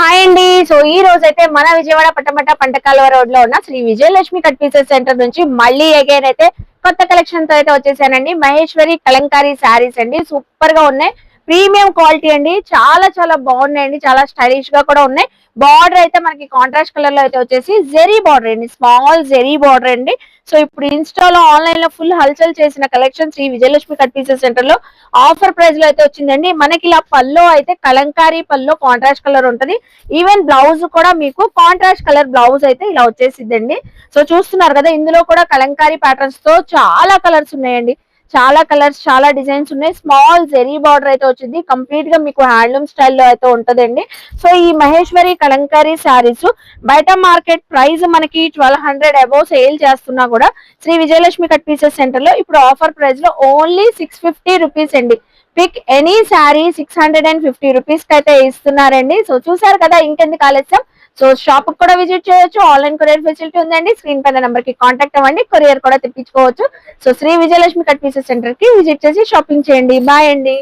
Hi అండి. So ఈ రోజు అయితే మన విజయవాడ పట్టమట పంటకాలువ రోడ్లో ఉన్న Shri Vijayalakshmi cut pieces centre నుంచి మళ్ళీ అగైన్ అయితే కొత్త కలెక్షన్తో అయితే వచ్చేసానండి. మహేశ్వరి కలంకారీ శారీస్ అండి. సూపర్గా ఉన్నాయి. ప్రీమియం క్వాలిటీ అండి. చాలా చాలా బాగున్నాయండి. చాలా స్టైలిష్గా కూడా ఉన్నాయి. బార్డర్ అయితే మనకి కాంట్రాస్ట్ కలర్లో అయితే వచ్చేసి జెరీ బార్డర్ అండి. స్మాల్ జెరీ బార్డర్ అండి. సో ఇప్పుడు ఇన్స్టాలో ఆన్లైన్లో ఫుల్ హల్చల్ చేసిన collection Shri Vijayalakshmi cut pieces సెంటర్లో ఆఫర్ ప్రైస్లో అయితే వచ్చిందండి. మనకి ఇలా పల్లో అయితే కలంకారీ పల్లో కాంట్రాస్ట్ కలర్ ఉంటది. ఈవెన్ బ్లౌజ్ కూడా మీకు కాంట్రాస్ట్ కలర్ బ్లౌజ్ అయితే ఇలా వచ్చేసిద్దండి. సో చూస్తున్నారు కదా ఇందులో కూడా కలంకారీ ప్యాటర్న్స్తో చాలా కలర్స్ ఉన్నాయండి. చాలా కలర్స్ చాలా డిజైన్స్ ఉన్నాయి. స్మాల్ జెరీ బార్డర్ అయితే వచ్చింది. కంప్లీట్గా మీకు హ్యాండ్లూమ్ స్టైల్లో అయితే ఉంటదండి. సో ఈ మహేశ్వరి కలంకారీ శారీస్ బయట మార్కెట్ ప్రైస్ మనకి ట్వెల్వ్ హండ్రెడ్ అబౌవ్ సేల్ చేస్తున్నా కూడా శ్రీ విజయలక్ష్మి కట్ పీసెస్ సెంటర్లో ఇప్పుడు ఆఫర్ ప్రైస్లో ఓన్లీ సిక్స్ ఫిఫ్టీ రూపీస్ అండి. Pick any sari six hundred and fifty రూపీస్కి అయితే ఇస్తున్నారండి. సో చూసారు కదా ఇంకెందుకు ఆలస్యం? సో షాప్ కూడా విజిట్ చేయొచ్చు ఆన్లైన్ కొరియర్ ఫెసిలిటీ ఉందండి. స్క్రీన్ పైన నెంబర్కి కాంటాక్ట్ అవ్వండి కొరియర్ కూడా తెప్పించుకోవచ్చు. So Shri Vijayalakshmi cut pieces సెంటర్కి విజిట్ చేసి షాపింగ్ చేయండి. బాయ్ అండి.